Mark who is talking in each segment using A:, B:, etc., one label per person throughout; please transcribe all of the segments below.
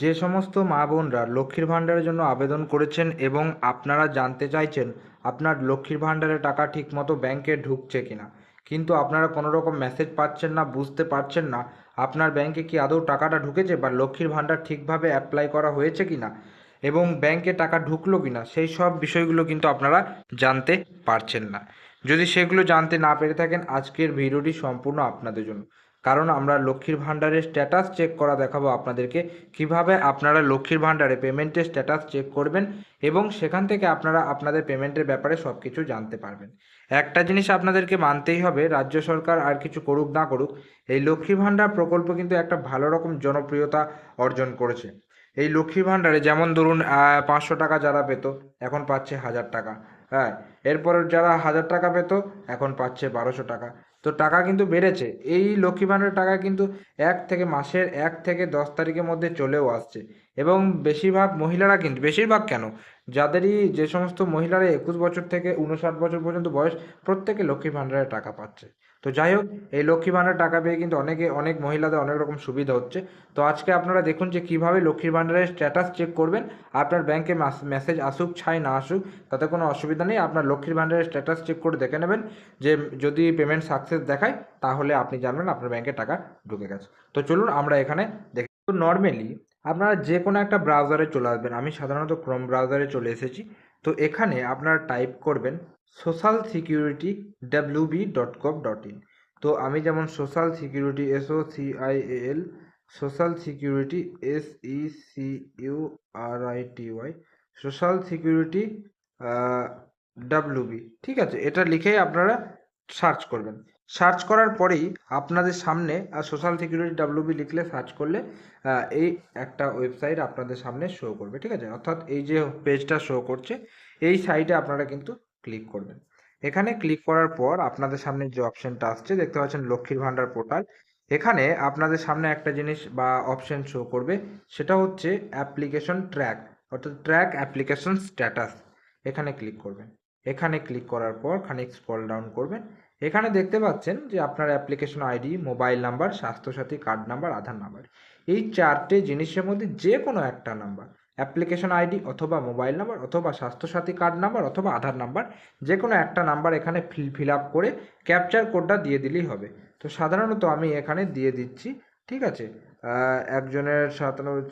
A: যে সমস্ত মা বোনরা লক্ষ্মীর ভাণ্ডারের জন্য আবেদন করেছেন এবং আপনারা জানতে চাইছেন আপনার লক্ষ্মীর ভাণ্ডারের টাকা ঠিকমতো ব্যাংকে ঢুকছে কিনা, কিন্তু আপনারা কোনো রকম মেসেজ পাচ্ছেন না, বুঝতে পারছেন না, আপনার ব্যাংকে কি আদৌ টাকাটা ঢুকেছে বা লক্ষ্মীর ভাণ্ডার ঠিকভাবে অ্যাপ্লাই করা হয়েছে কিনা এবং ব্যাংকে টাকা ঢুকলো কিনা, সেই সব বিষয়গুলো কিন্তু আপনারা জানতে পারছেন না। যদি সেগুলো জানতে না পেরে থাকেন, আজকের ভিডিওটি সম্পূর্ণ আপনাদের জন্য। কারণ আমরা লক্ষ্মীর ভাণ্ডারের স্ট্যাটাস চেক করা দেখাবো আপনাদেরকে। কীভাবে আপনারা লক্ষ্মীর ভাণ্ডারে পেমেন্টের স্ট্যাটাস চেক করবেন এবং সেখান থেকে আপনারা আপনাদের পেমেন্টের ব্যাপারে সব কিছু জানতে পারবেন। একটা জিনিস আপনাদেরকে মানতেই হবে, রাজ্য সরকার আর কিছু করুক না করুক, এই লক্ষ্মী ভাণ্ডার প্রকল্প কিন্তু একটা ভালো রকম জনপ্রিয়তা অর্জন করেছে। এই লক্ষ্মী ভাণ্ডারে যেমন ধরুন পাঁচশো টাকা যারা পেত, এখন পাচ্ছে হাজার টাকা। হ্যাঁ এরপর যারা হাজার টাকা পেত, এখন পাচ্ছে বারোশো টাকা। তো টাকা কিন্তু বেড়েছে। এই লক্ষ্মী ভাণ্ডারের টাকা কিন্তু এক থেকে মাসের এক থেকে দশ তারিখের মধ্যে চলেও আসছে। এবং বেশিরভাগ মহিলারা কিন্তু, বেশিরভাগ কেন? যাদেরই যে সমস্ত মহিলারা একুশ বছর থেকে উনষাট বছর পর্যন্ত বয়স, প্রত্যেকে লক্ষ্মী ভাণ্ডারের টাকা পাচ্ছে। তো যাই হোক, এই লক্ষ্মী ভাণ্ডার টাকা পেয়ে কিন্তু অনেকে, অনেক মহিলাদের অনেক রকম সুবিধা হচ্ছে। তো আজকে আপনারা দেখুন যে কীভাবে লক্ষ্মীর ভাণ্ডারের স্ট্যাটাস চেক করবেন, আপনার ব্যাংকে মেসেজ আসুক, ছাই না আসুক, তাতে কোনো অসুবিধা নেই। আপনার লক্ষ্মীর ভাণ্ডারের স্ট্যাটাস চেক করে দেখে নেবেন যে যদি পেমেন্ট সাকসেস দেখায়, তাহলে আপনি জানবেন আপনার ব্যাংকে টাকা ঢুকে গেছে। তো চলুন আমরা এখানে দেখি। তো নর্মালি আপনারা যে কোনো একটা ব্রাউজারে চলে আসবেন। আমি সাধারণত ক্রোম ব্রাউজারে চলে এসেছি। তো এখানে আপনারা টাইপ করবেন social security WB dot com dot in তো আমি যেমন social security SO CIL social security S E C U R I T Y social security WB ঠিক আছে, এটা লিখেই আপনারা সার্চ করবেন। সার্চ করার পরেই আপনাদের সামনে সোশ্যাল সিকিউরিটি ডাব্লিউবি লিখলে সার্চ করলে এই একটা ওয়েবসাইট আপনাদের সামনে শো করবে, ঠিক আছে? অর্থাৎ এই যে পেজটা শো করছে, এই সাইটে আপনারা কিন্তু ক্লিক করবেন। এখানে ক্লিক করার পর আপনাদের সামনে যে অপশনটা আসছে, দেখতে পাচ্ছেন লক্ষ্মীর ভাণ্ডার পোর্টাল এখানে আপনাদের সামনে একটা জিনিস বা অপশন শো করবে, সেটা হচ্ছে অ্যাপ্লিকেশন ট্র্যাক অর্থাৎ ট্র্যাক অ্যাপ্লিকেশন স্ট্যাটাস এখানে ক্লিক করবেন। এখানে ক্লিক করার পর, খানিক স্ক্রল ডাউন করবেন এখানে দেখতে পাচ্ছেন যে আপনার application ID mobile number Swasthyasathi card number Aadhaar number এই চারটে জিনিসের মধ্যে যে কোনো একটা নাম্বার অ্যাপ্লিকেশন আইডি অথবা মোবাইল নাম্বার অথবা স্বাস্থ্যসাথী কার্ড নাম্বার অথবা আধার নাম্বার যে কোনো একটা নাম্বার এখানে ফিল ফিল আপ করে ক্যাপচার কোডটা দিয়ে দিলেই হবে। তো সাধারণত আমি এখানে দিয়ে দিচ্ছি, ঠিক আছে? একজনের সাতানব্বই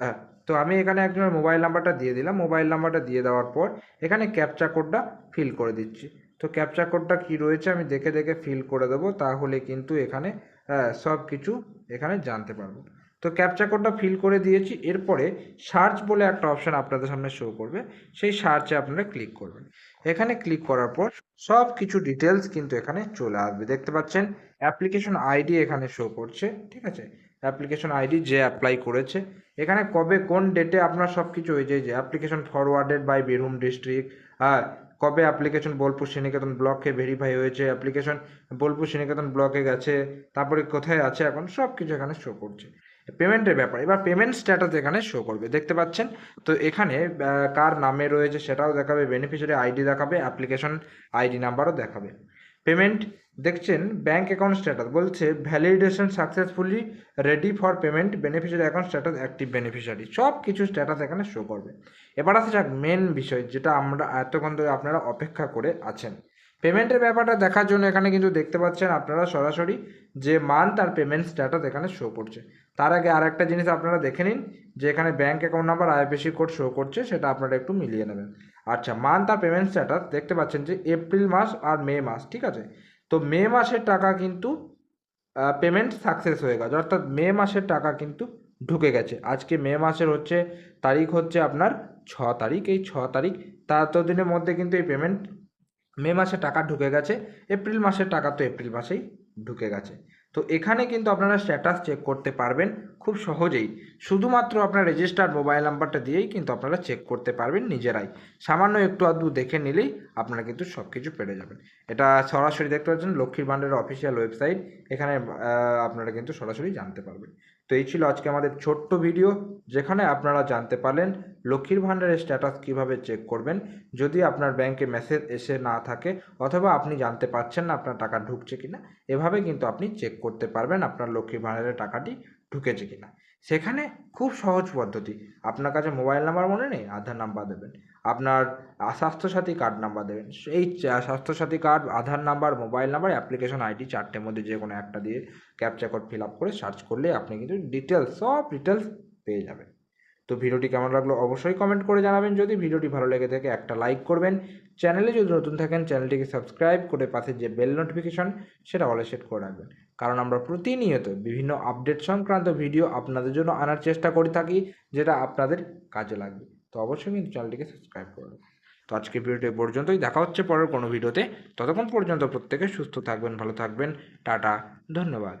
A: হ্যাঁ তো আমি এখানে একজনের মোবাইল নাম্বারটা দিয়ে দিলাম। মোবাইল নাম্বারটা দিয়ে দেওয়ার পর এখানে ক্যাপচা কোডটা ফিল করে দিচ্ছি। তো ক্যাপচা কোডটা কি রয়েছে আমি দেখে দেখে ফিল করে দেবো, তাহলে কিন্তু এখানে সব কিছু এখানে জানতে পারব। তো ক্যাপচা কোডটা ফিল করে দিয়েছি, এরপরে সার্চ বলে একটা অপশন আপনাদের সামনে শো করবে, সেই সার্চে আপনারা ক্লিক করবেন। এখানে ক্লিক করার পর সব কিছু ডিটেলস কিন্তু এখানে চলে আসবে। দেখতে পাচ্ছেন অ্যাপ্লিকেশন আইডি এখানে শো করছে, ঠিক আছে? অ্যাপ্লিকেশন আইডি যে অ্যাপ্লাই করেছে, এখানে কবে কোন ডেটে আপনার সব কিছু হয়ে যায়, যে application forwarded by Birbhum district হ্যাঁ কবে অ্যাপ্লিকেশন বোলপুর শ্রীনিকেতন ব্লকে ভেরিফাই হয়েছে? অ্যাপ্লিকেশন বোলপুর শ্রীনিকেতন ব্লকে গেছে, তারপরে কোথায় আছে এখন? সব কিছু এখানে শো করছে। পেমেন্টের ব্যাপার, এবার পেমেন্ট স্ট্যাটাস এখানে শো করবে, দেখতে পাচ্ছেন? তো এখানে কার নামে রয়েছে সেটাও দেখাবে বেনিফিশিয়ারি আইডি দেখাবে অ্যাপ্লিকেশন আইডি নাম্বারও দেখাবে। পেমেন্ট দেখছেন ব্যাঙ্ক অ্যাকাউন্ট স্ট্যাটাস বলছে validation successfully ready for payment beneficiary account status active beneficiary সব কিছু স্ট্যাটাস এখানে শো করবে। এবার আসা যাক মেন বিষয়, যেটা আমরা এতক্ষণ ধরে আপনারা অপেক্ষা করে আছেন। পেমেন্টের ব্যাপারটা দেখার জন্য এখানে কিন্তু দেখতে পাচ্ছেন আপনারা সরাসরি যে মান্থ আর পেমেন্ট স্ট্যাটাস এখানে শো করছে। তার আগে আর একটা জিনিস আপনারা দেখে নিন, যে এখানে bank account number IFSC code show করছে, সেটা আপনারা একটু মিলিয়ে নেবেন। আচ্ছা মান্থ আর পেমেন্ট স্ট্যাটাস দেখতে পাচ্ছেন যে এপ্রিল মাস আর মে মাস, ঠিক আছে? তো মে মাসের টাকা কিন্তু পেমেন্ট সাকসেস হয়ে গেছে, অর্থাৎ মে মাসের টাকা কিন্তু ঢুকে গেছে। আজকে মে মাসের হচ্ছে, তারিখ হচ্ছে আপনার ছ তারিখ। এই ছ তারিখ দিনের মধ্যে কিন্তু এই পেমেন্ট মে মাসে টাকা ঢুকে গেছে এপ্রিল মাসের টাকা তো এপ্রিল মাসেই ঢুকে গেছে। তো এখানে কিন্তু আপনারা স্ট্যাটাস চেক করতে পারবেন খুব সহজেই। শুধুমাত্র আপনার রেজিস্টার্ড মোবাইল নাম্বারটা দিয়েই কিন্তু আপনারা চেক করতে পারবেন নিজেরাই। সামান্য একটু আধটু দেখে নিলেই আপনারা কিন্তু সব কিছু পেরে যাবেন। এটা সরাসরি দেখতে পাচ্ছেন, লক্ষ্মীর ভাণ্ডারের অফিসিয়াল ওয়েবসাইট এখানে আপনারা কিন্তু সরাসরি জানতে পারবেন। তো এই ছিল আজকে আমাদের ছোট্ট ভিডিও যেখানে আপনারা জানতে পারলেন লক্ষ্মীর ভাণ্ডারের স্ট্যাটাস কীভাবে চেক করবেন? যদি আপনার ব্যাংকে মেসেজ এসে না থাকে অথবা আপনি জানতে পারছেন না আপনার টাকা ঢুকছে কিনা, এভাবে কিন্তু আপনি চেক করতে পারবেন আপনার লক্ষ্মীর ভাণ্ডারের টাকাটি ঢুকেছে কিনা। সেখানে খুব সহজ পদ্ধতি। আপনার কাছে মোবাইল নাম্বার মনে নেই? আধার নাম্বার দেবেন। আপনার স্বাস্থ্যসাথী কার্ড নাম্বার দেবেন। এই Swasthya Sathi card Aadhaar number mobile number application ID চারটের মধ্যে যে কোনো একটা দিয়ে ক্যাপচা কোড ফিল আপ করে সার্চ করলে আপনি কিন্তু ডিটেলস সব ডিটেলস পেয়ে যাবেন। তো ভিডিওটি কেমন লাগল অবশ্যই কমেন্ট করে জানাবেন। যদি ভিডিওটি ভালো লেগে থাকে, একটা লাইক করবেন। চ্যানেলে যদি নতুন থাকেন চ্যানেলটিকে সাবস্ক্রাইব করে পাশে যে বেল নোটিফিকেশন সেটা অলে সেট করে রাখবেন। কারণ আমরা প্রতিনিয়ত বিভিন্ন আপডেট সংক্রান্ত ভিডিও আপনাদের জন্য আনার চেষ্টা করে থাকি, যেটা আপনাদের কাজে লাগবে। তো অবশ্যই কিন্তু চ্যানেলটিকে সাবস্ক্রাইব করে রাখবেন। তো আজকে ভিডিওটি পর্যন্তই। দেখা হচ্ছে পরের কোনো ভিডিওতে ততক্ষণ পর্যন্ত প্রত্যেকে সুস্থ থাকবেন, ভালো থাকবেন। টাটা, ধন্যবাদ।